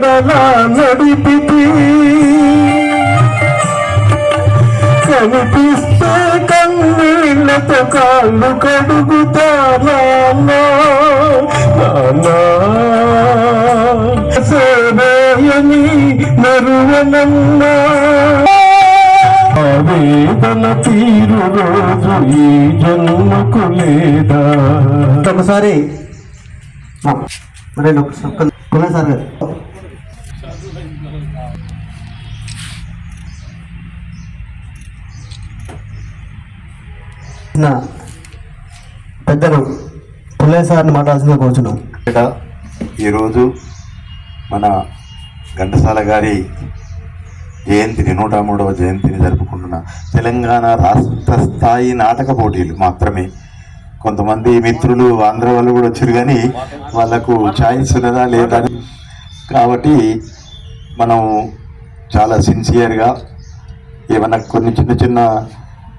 నడిపితి. కనిపిస్తే కన్నీళ్ళతో కాళ్ళు కడుగుతానా? సేవేయని నరువనన్నా. వేదన తీరు రోజు ఈ జన్మకు లేదా? ఒకసారి రెండు ఒకసారి కొనే సార్ గారు నా పెద్దలు పుల్లయ్య సార్ని మాట్లాడాల్సిందిగా కోరుచున్నాం. ఇక్కడ ఈరోజు మన ఘంటసాల గారి జయంతిని నూట మూడవ జయంతిని జరుపుకుంటున్న తెలంగాణ రాష్ట్ర స్థాయి నాటక పోటీలు మాత్రమే. కొంతమంది మిత్రులు ఆంధ్ర వాళ్ళు కూడా వచ్చారు కానీ వాళ్ళకు ఛాయిస్ ఉన్నదా లేదా కాబట్టి మనం చాలా సిన్సియర్గా ఏమైనా కొన్ని చిన్న చిన్న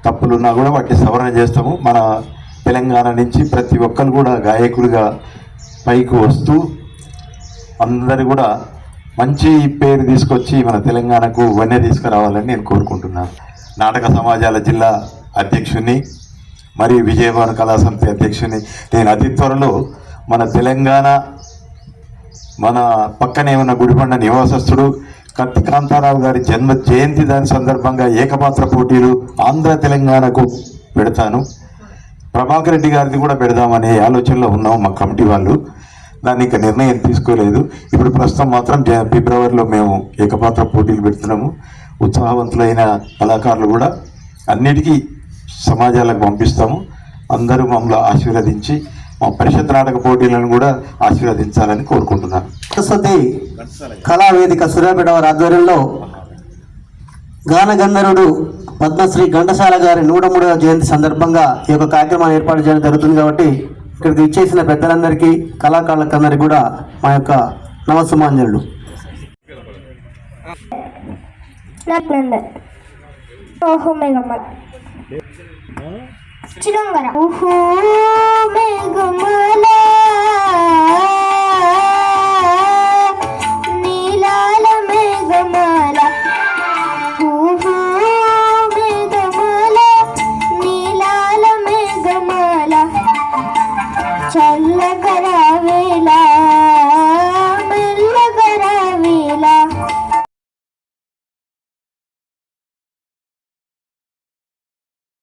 తప్పులు ఉన్నా కూడా వాటిని సవరణ చేస్తాము. మన తెలంగాణ నుంచి ప్రతి ఒక్కరు కూడా గాయకులుగా పైకి వస్తూ అందరు కూడా మంచి పేరు తీసుకొచ్చి మన తెలంగాణకు వన్య తీసుకురావాలని నేను కోరుకుంటున్నాను. నాటక సమాజాల జిల్లా అధ్యక్షుని మరియు విజయవాడ కళా అధ్యక్షుని నేను అతి త్వరలో మన తెలంగాణ మన పక్కనే ఉన్న గుడిబండ నివాసస్తుడు కత్తి కాంతారావు గారి జన్మ జయంతి దాని సందర్భంగా ఏకపాత్ర పోటీలు ఆంధ్ర తెలంగాణకు పెడతాను. ప్రభాకర్ రెడ్డి గారిది కూడా పెడదామనే ఆలోచనలో ఉన్నాం మా కమిటీ వాళ్ళు. దాన్ని ఇంకా నిర్ణయం తీసుకోలేదు. ఇప్పుడు ప్రస్తుతం మాత్రం జ- ఫిబ్రవరిలో మేము ఏకపాత్ర పోటీలు పెడుతున్నాము. ఉత్సాహవంతులైన కళాకారులు కూడా అన్నిటికీ సమాజాలకు పంపిస్తాము. అందరూ మమ్మల్ని ఆశీర్వదించి మా పరిషత్ నాటక పోటీలను కూడా ఆశీర్వదించాలని కోరుకుంటున్నాను. సరస్వతి కళావేదిక సూర్యాపేట వారి ఆధ్వర్యంలో గానగంధర్వుడు పద్మశ్రీ ఘంటసాల గారి నూట మూడవ జయంతి సందర్భంగా ఈ యొక్క కార్యక్రమాన్ని ఏర్పాటు చేయడం జరుగుతుంది కాబట్టి ఇక్కడికి ఇచ్చేసిన పెద్దలందరికీ కళాకారులకందరికీ కూడా మా యొక్క నమస్సుమాంజనులు ఓహో ఓహో. చల్లకరా వేళ